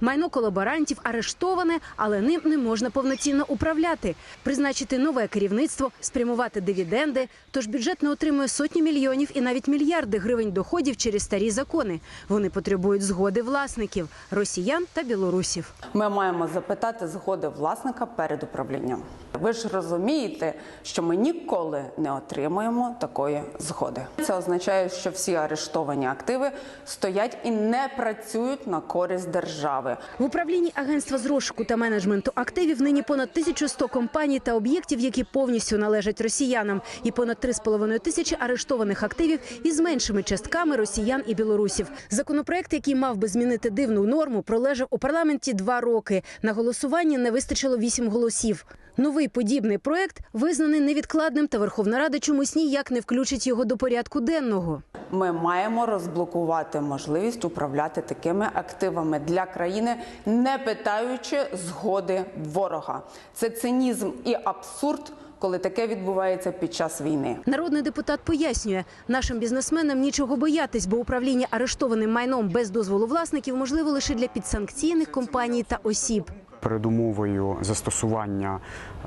Майно колаборантів арештоване, але ним не можна повноцінно управляти. Призначити нове керівництво, спрямувати дивіденди. Тож бюджет не отримує сотні мільйонів і навіть мільярди гривень доходів через старі закони. Вони потребують згоди власників росіян та білорусів. Ми маємо запитати згоди власника перед управлінням. Ви ж розумієте, що ми ніколи не отримуємо такої згоди. Це означає, що всі арештовані активи стоять і не працюють на користь держави. В управлінні агентства з розшуку та менеджменту активів нині понад 1100 компаній та об'єктів, які повністю належать росіянам, і понад 3,5 тисячі арештованих активів із меншими частками росіян і білорусів. Законопроект, який мав би змінити дивну норму, пролежав у парламенті два роки. На голосуванні не вистачило вісім голосів. Новий подібний проект визнаний невідкладним, та Верховна Рада чомусь ніяк не включить його до порядку денного. Ми маємо розблокувати можливість управляти такими активами для країни, не питаючи згоди ворога. Це цинізм і абсурд, коли таке відбувається під час війни. Народний депутат пояснює, нашим бізнесменам нічого боятись, бо управління арештованим майном без дозволу власників можливо лише для підсанкційних компаній та осіб. Передумовою застосування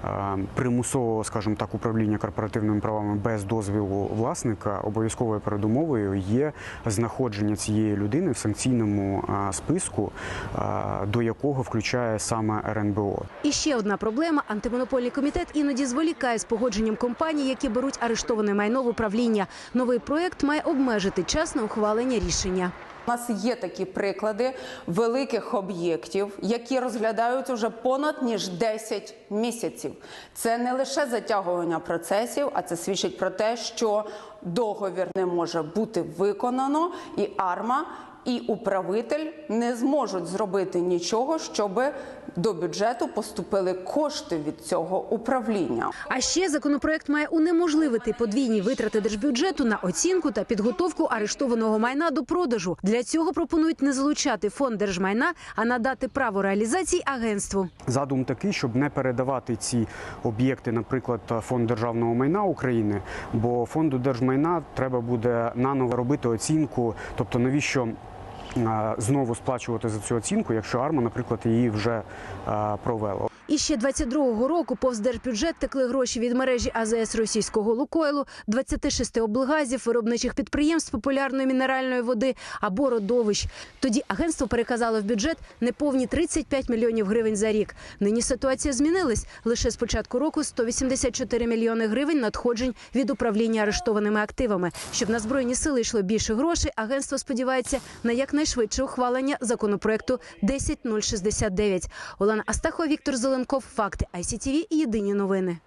е, примусового, скажімо так, управління корпоративними правами без дозволу власника, обов'язковою передумовою є знаходження цієї людини в санкційному е, списку, е, до якого включає саме РНБО. І ще одна проблема: антимонопольний комітет іноді зволікає з погодженням компаній, які беруть арештоване майно в управління. Новий проект має обмежити час на ухвалення рішення. У нас є такі приклади великих об'єктів, які розглядаються вже понад ніж 10 місяців. Це не лише затягування процесів, а це свідчить про те, що договір не може бути виконано, і АРМА і управитель не зможуть зробити нічого, щоб до бюджету поступили кошти від цього управління. А ще законопроект має унеможливити подвійні витрати держбюджету на оцінку та підготовку арештованого майна до продажу. Для цього пропонують не залучати фонд держмайна, а надати право реалізації агентству. Задум такий, щоб не передавати ці об'єкти, наприклад, фонд державного майна України, бо фонду держмайна треба буде наново робити оцінку, тобто навіщо. е, Знову сплачувати за цю оцінку, якщо арма, наприклад, її вже е, провела. І ще 22-го року повз держбюджет текли гроші від мережі АЗС російського Лукойлу, 26 облгазів, виробничих підприємств популярної мінеральної води або родовищ. Тоді агентство переказало в бюджет неповні 35 мільйонів гривень за рік. Нині ситуація змінилась. Лише з початку року 184 мільйони гривень надходжень від управління арештованими активами. Щоб на збройні сили йшло більше грошей, агентство сподівається на якнайшвидше ухвалення законопроекту 10069. Олена Астахова, Віктор Зеленков. Факти ICTV єдині новини.